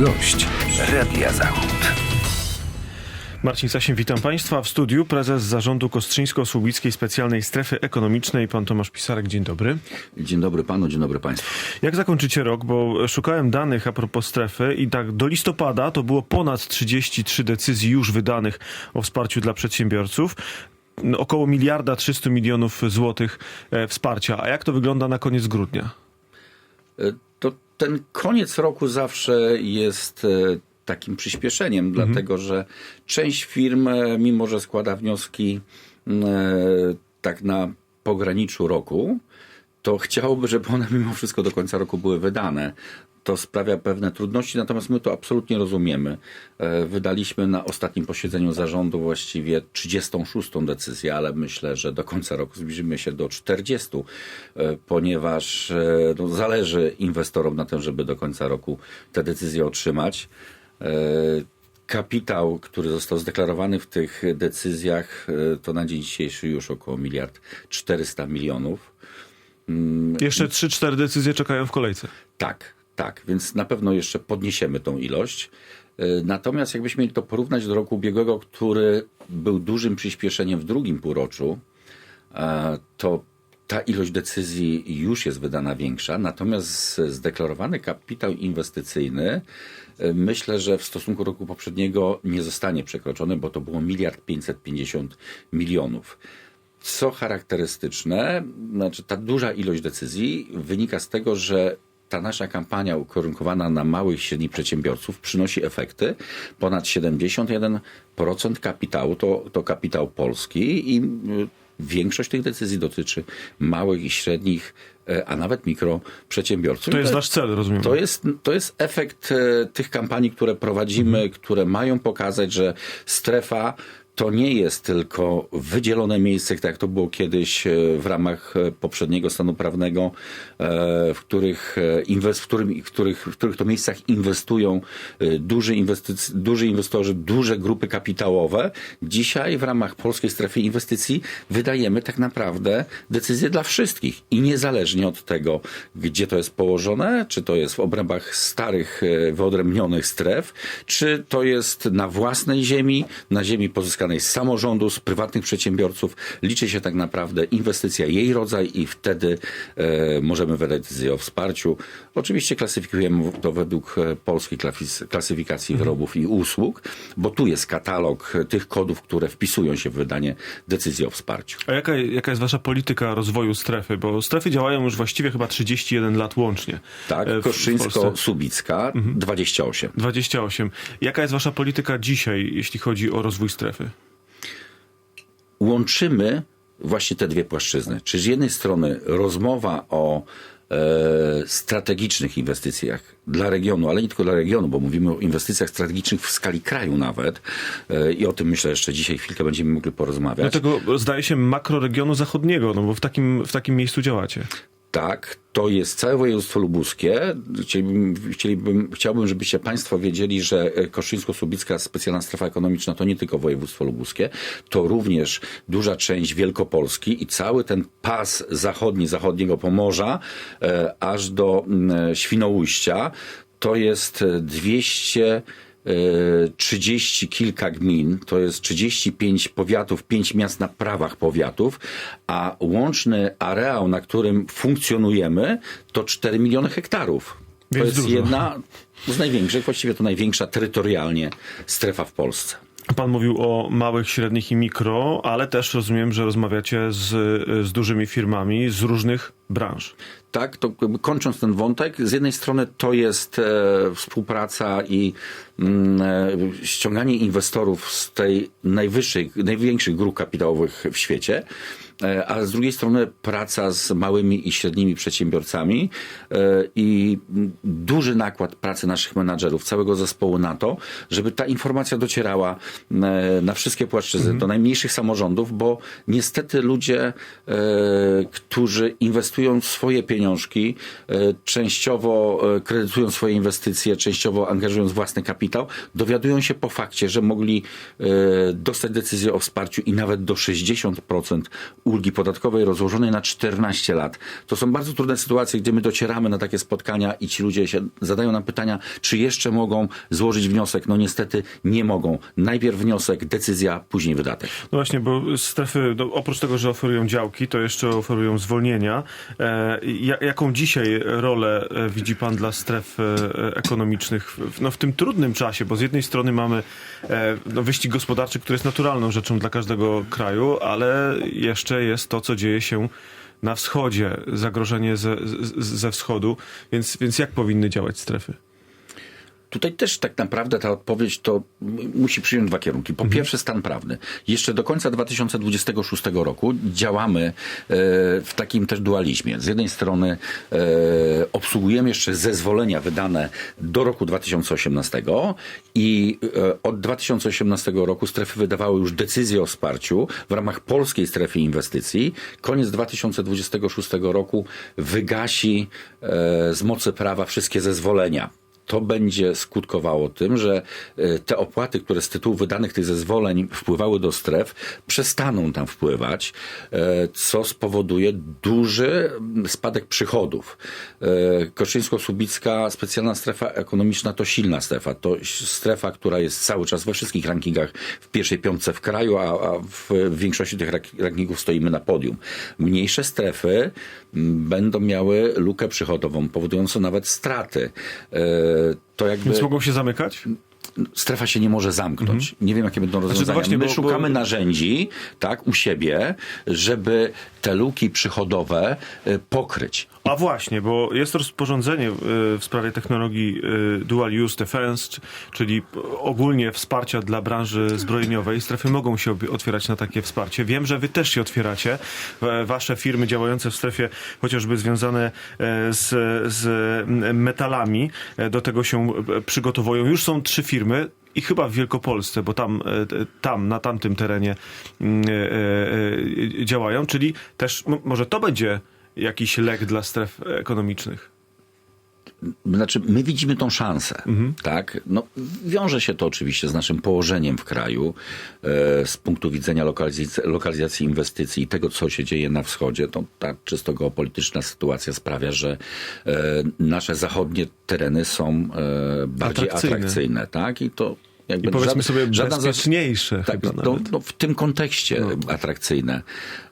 Gość Radia Zachód. Marcin Sasin, witam Państwa. W studiu prezes zarządu Kostrzyńsko-Słubickiej Specjalnej Strefy Ekonomicznej, pan Tomasz Pisarek. Dzień dobry. Dzień dobry panu, dzień dobry państwu. Jak zakończycie rok? Bo szukałem danych a propos strefy i tak do listopada to było ponad 33 decyzji już wydanych o wsparciu dla przedsiębiorców. No, Około miliarda 300 milionów złotych e, wsparcia. A jak to wygląda na koniec grudnia? Ten koniec roku zawsze jest e, takim przyspieszeniem, dlatego że część firm, e, mimo że składa wnioski e, tak na pograniczu roku, to chciałoby, żeby one mimo wszystko do końca roku były wydane. To sprawia pewne trudności, natomiast my to absolutnie rozumiemy. E, Wydaliśmy na ostatnim posiedzeniu zarządu właściwie 36 decyzję, ale myślę, że do końca roku zbliżymy się do 40, e, ponieważ e, no, zależy inwestorom na tym, żeby do końca roku te decyzje otrzymać. Kapitał, który został zdeklarowany w tych decyzjach, to na dzień dzisiejszy już około miliard 400 milionów. Jeszcze 3-4 decyzje czekają w kolejce. Tak, tak, więc na pewno jeszcze podniesiemy tą ilość. Y, Natomiast jakbyśmy mieli to porównać do roku ubiegłego, który był dużym przyspieszeniem w drugim półroczu, e, to ta ilość decyzji już jest wydana większa, natomiast zdeklarowany kapitał inwestycyjny y, myślę, że w stosunku do roku poprzedniego nie zostanie przekroczony, bo to było miliard 550 milionów. Co charakterystyczne, znaczy ta duża ilość decyzji wynika z tego, że ta nasza kampania ukierunkowana na małych i średnich przedsiębiorców przynosi efekty. Ponad 71% kapitału to, to kapitał polski i y, większość tych decyzji dotyczy małych i średnich, e, a nawet mikroprzedsiębiorców. To jest I wasz cel, rozumiem. to jest, to jest efekt e, tych kampanii, które prowadzimy, które mają pokazać, że strefa to nie jest tylko wydzielone miejsce, tak jak to było kiedyś e, w ramach e, poprzedniego stanu prawnego, e, w których, inwest, w, którym, w, których, w których to miejscach inwestują duży, inwestyc- duży inwestorzy, duże grupy kapitałowe. Dzisiaj w ramach polskiej strefy inwestycji wydajemy tak naprawdę decyzje dla wszystkich i niezależnie od tego, gdzie to jest położone, czy to jest w obrębach starych, wyodrębnionych stref, czy to jest na własnej ziemi, na ziemi pozyskanej z samorządu, z prywatnych przedsiębiorców. Liczy się tak naprawdę inwestycja, jej rodzaj i wtedy e, możemy wydać decyzję o wsparciu. Oczywiście klasyfikujemy to według e, polskiej klasyfikacji wyrobów i usług, bo tu jest katalog e, tych kodów, które wpisują się w wydanie decyzji o wsparciu. A jaka, jaka jest wasza polityka rozwoju strefy? Bo strefy działają już właściwie chyba 31 lat łącznie. Tak, e, Polsce. Kostrzyńsko-Subicka 28. 28. Jaka jest wasza polityka dzisiaj, jeśli chodzi o rozwój strefy? Łączymy właśnie te dwie płaszczyzny. Czyli z jednej strony rozmowa o e, strategicznych inwestycjach dla regionu, ale nie tylko dla regionu, bo mówimy o inwestycjach strategicznych w skali kraju nawet e, i o tym myślę jeszcze dzisiaj chwilkę będziemy mogli porozmawiać. Do tego zdaje się makroregionu zachodniego, no bo w takim, w takim miejscu działacie. Tak, to jest całe województwo lubuskie. Chcielibym, chcielibym, chciałbym, żebyście Państwo wiedzieli, że e, Kostrzyńsko-Słubicka specjalna strefa ekonomiczna to nie tylko województwo lubuskie, to również duża część Wielkopolski i cały ten pas zachodni, zachodniego Pomorza, e, aż do mm, Świnoujścia. To jest e, 200 e, 30 kilka gmin, to jest 35 powiatów, 5 miast na prawach powiatów, a łączny areał, na którym funkcjonujemy, to 4 miliony hektarów. To Więc jest dużo. jedna z największych, właściwie to największa terytorialnie strefa w Polsce. Pan mówił o małych, średnich i mikro, ale też rozumiem, że rozmawiacie z, z dużymi firmami z różnych branż. Tak, to kończąc ten wątek, z jednej strony to jest e, współpraca i mm, e, ściąganie inwestorów z tej najwyższej, największych grup kapitałowych w świecie, a z drugiej strony praca z małymi i średnimi przedsiębiorcami e, i duży nakład pracy naszych menadżerów, całego zespołu na to, żeby ta informacja docierała e, na wszystkie płaszczyzny, do najmniejszych samorządów, bo niestety ludzie, e, którzy inwestują swoje pieniążki, e, częściowo e, kredytują swoje inwestycje, częściowo angażując własny kapitał, dowiadują się po fakcie, że mogli e, dostać decyzję o wsparciu i nawet do 60% ulgi podatkowej rozłożonej na 14 lat. To są bardzo trudne sytuacje, gdzie my docieramy na takie spotkania i ci ludzie się zadają nam pytania, czy jeszcze mogą złożyć wniosek. No niestety nie mogą. Najpierw wniosek, decyzja, później wydatek. No właśnie, bo strefy, no, oprócz tego, że oferują działki, to jeszcze oferują zwolnienia. E, ja, jaką dzisiaj rolę e, widzi pan dla stref e, ekonomicznych w, no, w tym trudnym czasie? Bo z jednej strony mamy e, no, wyścig gospodarczy, który jest naturalną rzeczą dla każdego kraju, ale jeszcze jest to, co dzieje się na wschodzie, zagrożenie ze, ze wschodu. Więc, więc jak powinny działać strefy? Tutaj też tak naprawdę ta odpowiedź to musi przyjąć dwa kierunki. Po pierwsze stan prawny. Jeszcze do końca 2026 roku działamy e, w takim też dualizmie. Z jednej strony e, obsługujemy jeszcze zezwolenia wydane do roku 2018 i e, od 2018 roku strefy wydawały już decyzje o wsparciu w ramach polskiej strefy inwestycji. Koniec 2026 roku wygasi z mocy prawa wszystkie zezwolenia to będzie skutkowało tym, że e, te opłaty, które z tytułu wydanych tych zezwoleń wpływały do stref, przestaną tam wpływać, e, co spowoduje duży mm, spadek przychodów. E, Kostrzyńsko-Słubicka specjalna strefa ekonomiczna to silna strefa. To strefa, która jest cały czas we wszystkich rankingach w pierwszej piątce w kraju, a, w większości tych rankingów stoimy na podium. Mniejsze strefy m, będą miały lukę przychodową, powodującą nawet straty. To jakby Więc mogą się zamykać? Strefa się nie może zamknąć. Nie wiem, jakie będą rozwiązania. Mhm. właśnie, My bo- szukamy bo- narzędzi, tak, u siebie, żeby te luki przychodowe y, pokryć. A właśnie, bo jest rozporządzenie y, w sprawie technologii y, Dual Use Defense, czyli ogólnie wsparcia dla branży zbrojeniowej. Strefy mogą się otwierać na takie wsparcie. Wiem, że wy też się otwieracie. Wasze firmy działające w strefie, chociażby związane e, z, z metalami, e, do tego się e, przygotowują. Już są trzy firmy. I chyba w Wielkopolsce, bo tam, e, tam na tamtym terenie mm, e, e, działają, czyli też może to będzie jakiś lek dla stref ekonomicznych. Znaczy, my widzimy tą szansę, tak? No, wiąże się to oczywiście z naszym położeniem w kraju, e, z punktu widzenia lokalizacji, lokalizacji inwestycji i tego, co się dzieje na wschodzie. To ta czysto geopolityczna sytuacja sprawia, że e, nasze zachodnie tereny są e, bardziej Atrakcyjne. atrakcyjne, tak? I to jakby I powiedzmy żaden- sobie żadna bezpieczniejsze tak, no, no, w tym kontekście atrakcyjne.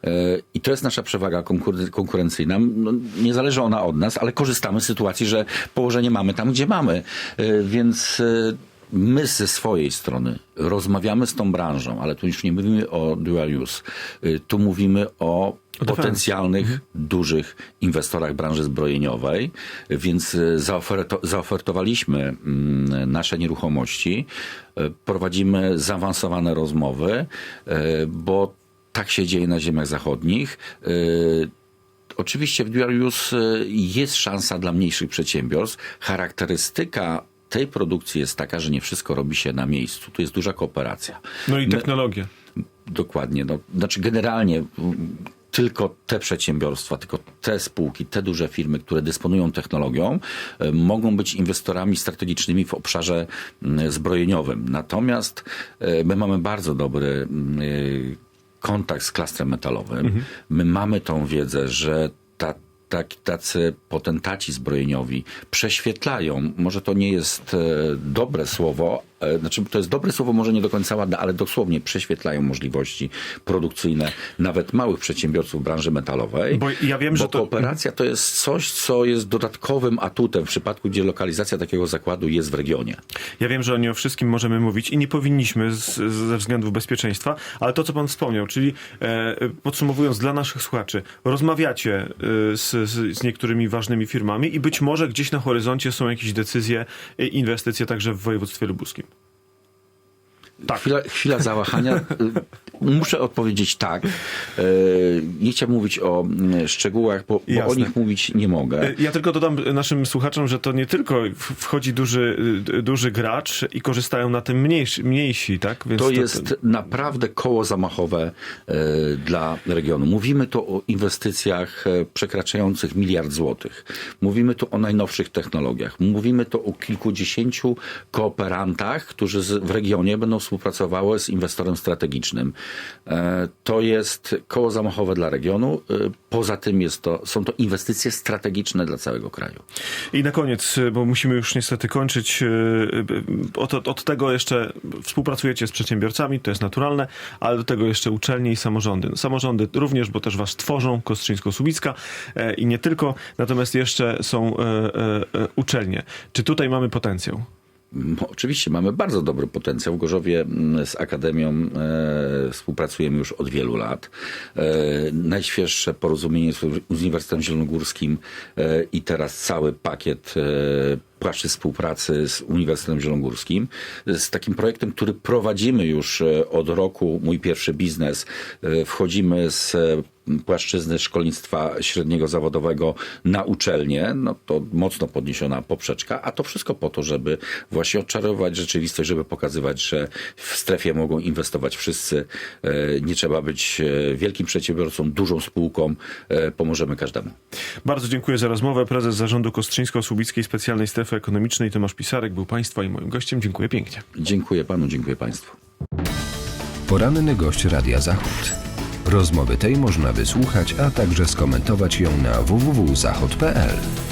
E, I to jest nasza przewaga konkur- konkurencyjna. No, nie zależy ona od nas, ale korzystamy z sytuacji, że położenie mamy tam, gdzie mamy. E, Więc e, my ze swojej strony rozmawiamy z tą branżą, ale tu już nie mówimy o dual use. E, Tu mówimy o potencjalnych, dużych inwestorach branży zbrojeniowej, więc zaoferto, zaofertowaliśmy mm, nasze nieruchomości, e, prowadzimy zaawansowane rozmowy, bo tak się dzieje na ziemiach zachodnich. Oczywiście w dual use jest szansa dla mniejszych przedsiębiorstw. Charakterystyka tej produkcji jest taka, że nie wszystko robi się na miejscu. Tu jest duża kooperacja. No i technologia. Dokładnie. No, znaczy generalnie tylko te przedsiębiorstwa, tylko te spółki, te duże firmy, które dysponują technologią, e, mogą być inwestorami strategicznymi w obszarze zbrojeniowym. Natomiast e, my mamy bardzo dobry e, kontakt z klastrem metalowym. My mamy tą wiedzę, że ta tak, tacy potentaci zbrojeniowi prześwietlają, może to nie jest e, dobre słowo, znaczy to jest dobre słowo, może nie do końca ładne, ale dosłownie prześwietlają możliwości produkcyjne nawet małych przedsiębiorców branży metalowej. Bo ja wiem, bo że to- kooperacja to jest coś, co jest dodatkowym atutem w przypadku, gdzie lokalizacja takiego zakładu jest w regionie. Ja wiem, że nie o wszystkim możemy mówić i nie powinniśmy z, ze względów bezpieczeństwa, ale to, co pan wspomniał, czyli e, podsumowując dla naszych słuchaczy, rozmawiacie e, z, z, z niektórymi ważnymi firmami i być może gdzieś na horyzoncie są jakieś decyzje inwestycje także w województwie lubuskim. Tak. Chwila, chwila zawahania. Muszę odpowiedzieć tak. Y, Nie chciałbym mówić o mm, szczegółach, bo, bo o nich mówić nie mogę. E, Ja tylko dodam naszym słuchaczom, że to nie tylko wchodzi duży, y, duży gracz i korzystają na tym mniejsi, mniejsi tak? Więc To jest naprawdę koło zamachowe e, dla regionu. Mówimy tu o inwestycjach e, przekraczających miliard złotych. Mówimy tu o najnowszych technologiach. Mówimy tu o kilkudziesięciu kooperantach, którzy w regionie będą współpracowały z inwestorem strategicznym. E, To jest koło zamachowe dla regionu. E, Poza tym jest to, są to inwestycje strategiczne dla całego kraju. I na koniec, bo musimy już niestety kończyć, y, od, od tego jeszcze współpracujecie z przedsiębiorcami, to jest naturalne, ale do tego jeszcze uczelnie i samorządy. Samorządy również, bo też was tworzą, Kostrzyńsko-Słubicka e, i nie tylko, natomiast jeszcze są e, e, e, uczelnie. Czy tutaj mamy potencjał? Mm, Oczywiście mamy bardzo dobry potencjał. W Gorzowie mm, z Akademią e, współpracujemy już od wielu lat. E, najświeższe porozumienie z Uniwersytetem Zielonogórskim e, i teraz cały pakiet płaszczy współpracy z Uniwersytetem Zielonogórskim, z takim projektem, który prowadzimy już e, od roku, mój pierwszy biznes. E, Wchodzimy z e, płaszczyzny szkolnictwa średniego zawodowego na uczelnię, no to mocno podniesiona poprzeczka, a to wszystko po to, żeby właśnie odczarować rzeczywistość, żeby pokazywać, że w strefie mogą inwestować wszyscy. Nie trzeba być wielkim przedsiębiorcą, dużą spółką. Pomożemy każdemu. Bardzo dziękuję za rozmowę. Prezes Zarządu Kostrzyńsko-Słubickiej Specjalnej Strefy Ekonomicznej Tomasz Pisarek był Państwa i moim gościem. Dziękuję pięknie. Dziękuję panu, dziękuję państwu. Poranny gość Radia Zachód. Rozmowy tej można wysłuchać, a także skomentować ją na www.zachod.pl.